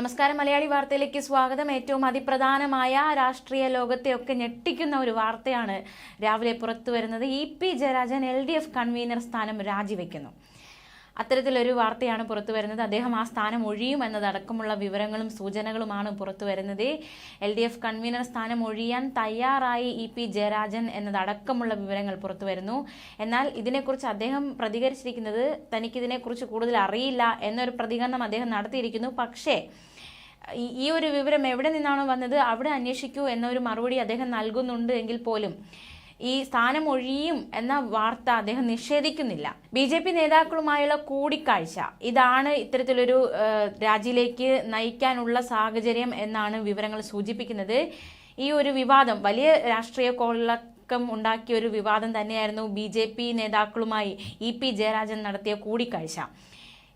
നമസ്കാരം. മലയാളി വാർത്തയിലേക്ക് സ്വാഗതം. ഏറ്റവും അതിപ്രധാനമായ രാഷ്ട്രീയ ലോകത്തെയൊക്കെ ഞെട്ടിക്കുന്ന ഒരു വാർത്തയാണ് രാവിലെ പുറത്തു വരുന്നത്. E P Jayarajan L D F convener സ്ഥാനം രാജിവെക്കുന്നു. അത്തരത്തിലൊരു വാർത്തയാണ് പുറത്തു വരുന്നത്. അദ്ദേഹം ആ സ്ഥാനം ഒഴിയും എന്നതടക്കമുള്ള വിവരങ്ങളും സൂചനകളുമാണ് പുറത്തു വരുന്നത്. എൽ ഡി എഫ് കൺവീനർ സ്ഥാനം ഒഴിയാൻ തയ്യാറായി ഇ പി ജയരാജൻ എന്നതടക്കമുള്ള വിവരങ്ങൾ പുറത്തു വരുന്നു. എന്നാൽ ഇതിനെക്കുറിച്ച് അദ്ദേഹം പ്രതികരിച്ചിരിക്കുന്നത് തനിക്കിതിനെക്കുറിച്ച് കൂടുതൽ അറിയില്ല എന്നൊരു പ്രതികരണം അദ്ദേഹം നടത്തിയിരിക്കുന്നു. പക്ഷേ ഈ- ഒരു വിവരം എവിടെ നിന്നാണോ വന്നത് അവിടെ അന്വേഷിക്കൂ എന്നൊരു മറുപടി അദ്ദേഹം നൽകുന്നുണ്ട് എങ്കിൽ പോലും. ഈ സ്ഥാനം ഒഴിയും എന്ന വാർത്ത അദ്ദേഹം നിഷേധിക്കുന്നില്ല. ബി ജെ പി നേതാക്കളുമായുള്ള കൂടിക്കാഴ്ച. ഇതാണ് ഇത്തരത്തിലൊരു രാജ്യയിലേക്ക് നയിക്കാനുള്ള സാഹചര്യം എന്നാണ് വിവരങ്ങൾ സൂചിപ്പിക്കുന്നത്. ഈ ഒരു വിവാദം വലിയ രാഷ്ട്രീയ കൊള്ളക്കം ഉണ്ടാക്കിയ ഒരു വിവാദം തന്നെയായിരുന്നു ബി ജെ പി നേതാക്കളുമായി ഇ പി ജയരാജൻ നടത്തിയ കൂടിക്കാഴ്ച.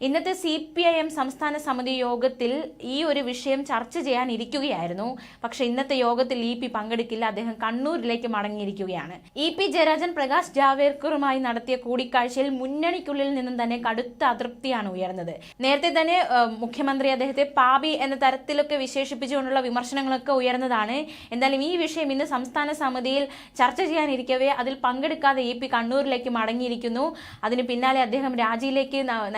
ഇന്നത്തെ സി പി ഐ എം സംസ്ഥാന സമിതി യോഗത്തിൽ ഈ ഒരു വിഷയം ചർച്ച ചെയ്യാൻ ഇരിക്കുകയായിരുന്നു പക്ഷെ ഇന്നത്തെ യോഗത്തിൽ ഇ പി പങ്കെടുക്കില്ല. അദ്ദേഹം കണ്ണൂരിലേക്ക് മടങ്ങിയിരിക്കുകയാണ്. ഇ പി ജയരാജൻ പ്രകാശ് ജാവേദ്കറുമായി നടത്തിയ കൂടിക്കാഴ്ചയിൽ മുന്നണിക്കുള്ളിൽ നിന്നും തന്നെ കടുത്ത അതൃപ്തിയാണ് ഉയർന്നത്. നേരത്തെ തന്നെ മുഖ്യമന്ത്രി അദ്ദേഹത്തെ പാപി എന്ന തരത്തിലൊക്കെ വിശേഷിപ്പിച്ചുകൊണ്ടുള്ള വിമർശനങ്ങളൊക്കെ ഉയർന്നതാണ്. എന്തായാലും ഈ വിഷയം ഇന്ന് സംസ്ഥാന സമിതിയിൽ ചർച്ച ചെയ്യാനിരിക്കവേ അതിൽ പങ്കെടുക്കാതെ ഇ പി കണ്ണൂരിലേക്ക് മടങ്ങിയിരിക്കുന്നു. അതിന് പിന്നാലെ അദ്ദേഹം രാജിയിലേക്ക് ന-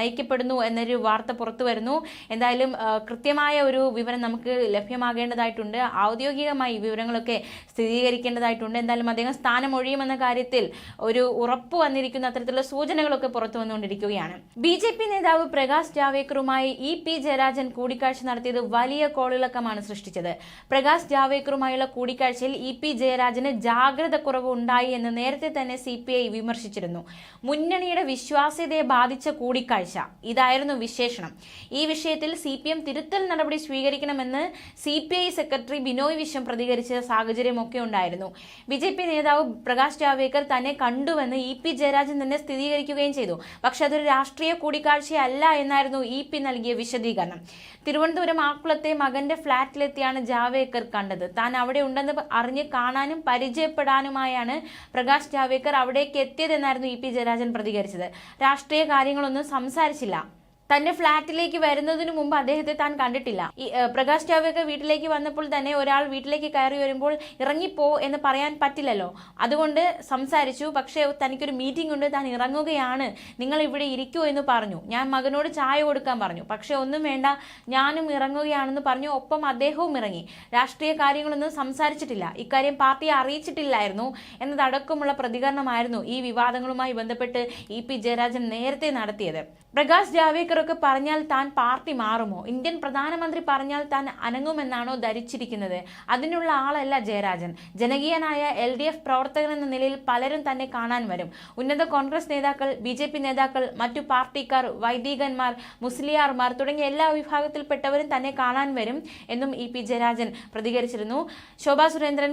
നയിക്കപ്പെടുന്നു എന്നൊരു വാർത്ത പുറത്തു വരുന്നു. എന്തായാലും കൃത്യമായ ഒരു വിവരം നമുക്ക് ലഭ്യമാകേണ്ടതായിട്ടുണ്ട്. ഔദ്യോഗികമായി വിവരങ്ങളൊക്കെ സ്ഥിരീകരിക്കേണ്ടതായിട്ടുണ്ട്. എന്തായാലും അദ്ദേഹം സ്ഥാനം ഒഴിയുമെന്ന കാര്യത്തിൽ ഒരു ഉറപ്പ് വന്നിരിക്കുന്ന. അത്തരത്തിലുള്ള സൂചനകളൊക്കെ പുറത്തു വന്നുകൊണ്ടിരിക്കുകയാണ്. ബി ജെ പി നേതാവ് പ്രകാശ് ജാവേക്കറുമായി ഇ പി ജയരാജൻ കൂടിക്കാഴ്ച നടത്തിയത് വലിയ കോളിളക്കമാണ് സൃഷ്ടിച്ചത്. പ്രകാശ് ജാവേക്കറുമായുള്ള കൂടിക്കാഴ്ചയിൽ ഇ പി ജയരാജന് ജാഗ്രത കുറവ് ഉണ്ടായി എന്ന് നേരത്തെ തന്നെ സി വിമർശിച്ചിരുന്നു. മുന്നണിയുടെ വിശ്വാസ്യതയെ ബാധിച്ച കൂടിക്കാഴ്ച. ഇതായിരുന്നു വിശേഷണം. ഈ വിഷയത്തിൽ സി പി എം തിരുത്തൽ നടപടി സ്വീകരിക്കണമെന്ന് C P I secretary Binoy Viswam പ്രതികരിച്ച സാഹചര്യമൊക്കെ ഉണ്ടായിരുന്നു. ബി ജെ പി നേതാവ് പ്രകാശ് ജാവേക്കർ തന്നെ കണ്ടുവെന്ന് ഇ പി ജയരാജൻ തന്നെ സ്ഥിരീകരിക്കുകയും ചെയ്തു. പക്ഷെ അതൊരു രാഷ്ട്രീയ കൂടിക്കാഴ്ചയല്ല എന്നായിരുന്നു ഇ പി നൽകിയ വിശദീകരണം. തിരുവനന്തപുരം ആക്കുളത്തെ മകന്റെ ഫ്ളാറ്റിലെത്തിയാണ് ജാവേക്കർ കണ്ടത്. താൻ അവിടെ ഉണ്ടെന്ന് അറിഞ്ഞ് കാണാനും പരിചയപ്പെടാനുമായാണ് പ്രകാശ് ജാവേക്കർ അവിടേക്ക് എത്തിയതെന്നായിരുന്നു ഇ പി ജയരാജൻ പ്രതികരിച്ചത്. രാഷ്ട്രീയ കാര്യങ്ങളൊന്നും സംസാരിച്ചില്ല. തന്റെ ഫ്ളാറ്റിലേക്ക് വരുന്നതിന് മുമ്പ് അദ്ദേഹത്തെ താൻ കണ്ടിട്ടില്ല. പ്രകാശ് ജാവേക്കർ വീട്ടിലേക്ക് വന്നപ്പോൾ തന്നെ ഒരാൾ വീട്ടിലേക്ക് കയറി വരുമ്പോൾ ഇറങ്ങിപ്പോ എന്ന് പറയാൻ പറ്റില്ലല്ലോ. അതുകൊണ്ട് സംസാരിച്ചു. പക്ഷേ തനിക്കൊരു മീറ്റിംഗ് ഉണ്ട്. താൻ ഇറങ്ങുകയാണ്. നിങ്ങൾ ഇവിടെ ഇരിക്കൂ എന്ന് പറഞ്ഞു. ഞാൻ മകനോട് ചായ കൊടുക്കാൻ പറഞ്ഞു. പക്ഷേ ഒന്നും വേണ്ട. ഞാനും ഇറങ്ങുകയാണെന്ന് പറഞ്ഞു. ഒപ്പം അദ്ദേഹവും ഇറങ്ങി. രാഷ്ട്രീയ കാര്യങ്ങളൊന്നും സംസാരിച്ചിട്ടില്ല. ഇക്കാര്യം പാർട്ടിയെ അറിയിച്ചിട്ടില്ലായിരുന്നു എന്നതടക്കമുള്ള പ്രതികരണമായിരുന്നു ഈ വിവാദങ്ങളുമായി ബന്ധപ്പെട്ട് ഇ പി ജയരാജൻ നേരത്തെ നടത്തിയത്. പ്രകാശ് ജാവേക്കർ ഒക്കെ പറഞ്ഞാൽ താൻ പാർട്ടി മാറുമോ? ഇന്ത്യൻ പ്രധാനമന്ത്രി പറഞ്ഞാൽ താൻ അനങ്ങുമെന്നാണോ ധരിച്ചിരിക്കുന്നത്? അതിനുള്ള ആളല്ല ജയരാജൻ. ജനകീയനായ എൽ ഡി എഫ് പ്രവർത്തകൻ എന്ന നിലയിൽ പലരും തന്നെ കാണാൻ വരും. ഉന്നത കോൺഗ്രസ് നേതാക്കൾ ബി ജെ പി നേതാക്കൾ മറ്റു പാർട്ടിക്കാർ വൈദികന്മാർ മുസ്ലിയാർമാർ തുടങ്ങിയ എല്ലാ വിഭാഗത്തിൽപ്പെട്ടവരും തന്നെ കാണാൻ വരും എന്നും ഇ പി ജയരാജൻ പ്രതികരിച്ചിരുന്നു. ശോഭാ സുരേന്ദ്രൻ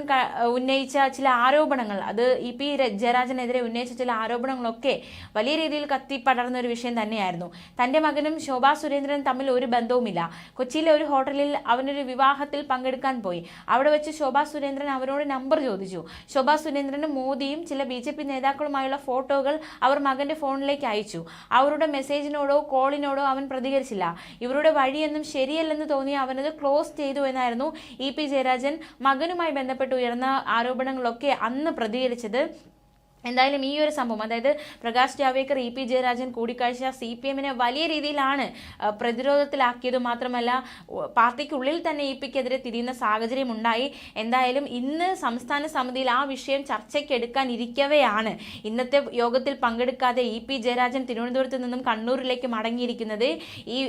ഉന്നയിച്ച ചില ആരോപണങ്ങൾ അത് ഇ പി ജയരാജനെതിരെ ഉന്നയിച്ച ചില ആരോപണങ്ങളൊക്കെ വലിയ രീതിയിൽ കത്തിപ്പടർന്ന ഒരു വിഷയം തന്നെയായിരുന്നു. തന്റെ മകനും ശോഭാ സുരേന്ദ്രൻ തമ്മിൽ ഒരു ബന്ധവുമില്ല. കൊച്ചിയിലെ ഒരു ഹോട്ടലിൽ അവനൊരു വിവാഹത്തിൽ പങ്കെടുക്കാൻ പോയി. അവിടെ വെച്ച് ശോഭാ സുരേന്ദ്രൻ അവരോട് നമ്പർ ചോദിച്ചു. ശോഭാ സുരേന്ദ്രനും മോദിയും ചില ബി ജെ പി നേതാക്കളുമായുള്ള ഫോട്ടോകൾ അവർ മകന്റെ ഫോണിലേക്ക് അയച്ചു. അവരുടെ മെസ്സേജിനോടോ കോളിനോടോ അവൻ പ്രതികരിച്ചില്ല. ഇവരുടെ വഴിയൊന്നും ശരിയല്ലെന്ന് തോന്നി അവനത് ക്ലോസ് ചെയ്തു എന്നായിരുന്നു ഇ പി ജയരാജൻ മകനുമായി ബന്ധപ്പെട്ട് ഉയർന്ന ആരോപണങ്ങളൊക്കെ അന്ന് പ്രതികരിച്ചത്. എന്തായാലും ഈ ഒരു സംഭവം അതായത് പ്രകാശ് ജാവേക്കർ ഇ പി ജയരാജൻ കൂടിക്കാഴ്ച സി പി എമ്മിനെ വലിയ രീതിയിലാണ് പ്രതിരോധത്തിലാക്കിയത് മാത്രമല്ല പാർട്ടിക്കുള്ളിൽ തന്നെ ഇ പിക്കെതിരെ തിരിയുന്ന സാഹചര്യം ഉണ്ടായി. എന്തായാലും ഇന്ന് സംസ്ഥാന സമിതിയിൽ ആ വിഷയം ചർച്ചയ്ക്ക് എടുക്കാൻ ഇരിക്കവെയാണ്. ഇന്നത്തെ യോഗത്തിൽ പങ്കെടുക്കാതെ ഇ പി ജയരാജൻ തിരുവനന്തപുരത്ത് നിന്നും കണ്ണൂരിലേക്ക് മടങ്ങിയിരിക്കുന്നത്. ഈ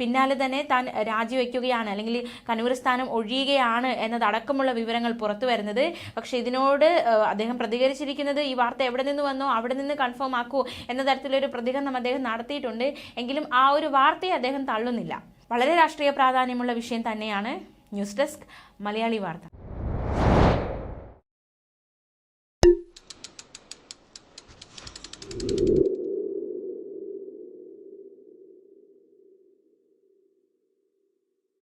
പിന്നാലെ തന്നെ താൻ രാജിവെക്കുകയാണ് അല്ലെങ്കിൽ കണ്ണൂർ സ്ഥാനം ഒഴിയുകയാണ് എന്നതടക്കമുള്ള വിവരങ്ങൾ പുറത്തു വരുന്നത് പക്ഷേ ഇതിനോട് അദ്ദേഹം പ്രതികരിച്ചിരിക്കുന്നത് ഈ വാർത്ത എവിടെ നിന്ന് വന്നോ അവിടെ നിന്ന് കൺഫേം ആക്കൂ എന്ന തരത്തിലൊരു പ്രതികരണം അദ്ദേഹം നടത്തിയിട്ടുണ്ട്. എങ്കിലും ആ ഒരു വാർത്തയെ അദ്ദേഹം തള്ളുന്നില്ല. വളരെ രാഷ്ട്രീയ പ്രാധാന്യമുള്ള വിഷയം തന്നെയാണ് ന്യൂസ് ഡെസ്ക് മലയാളി വാർത്ത.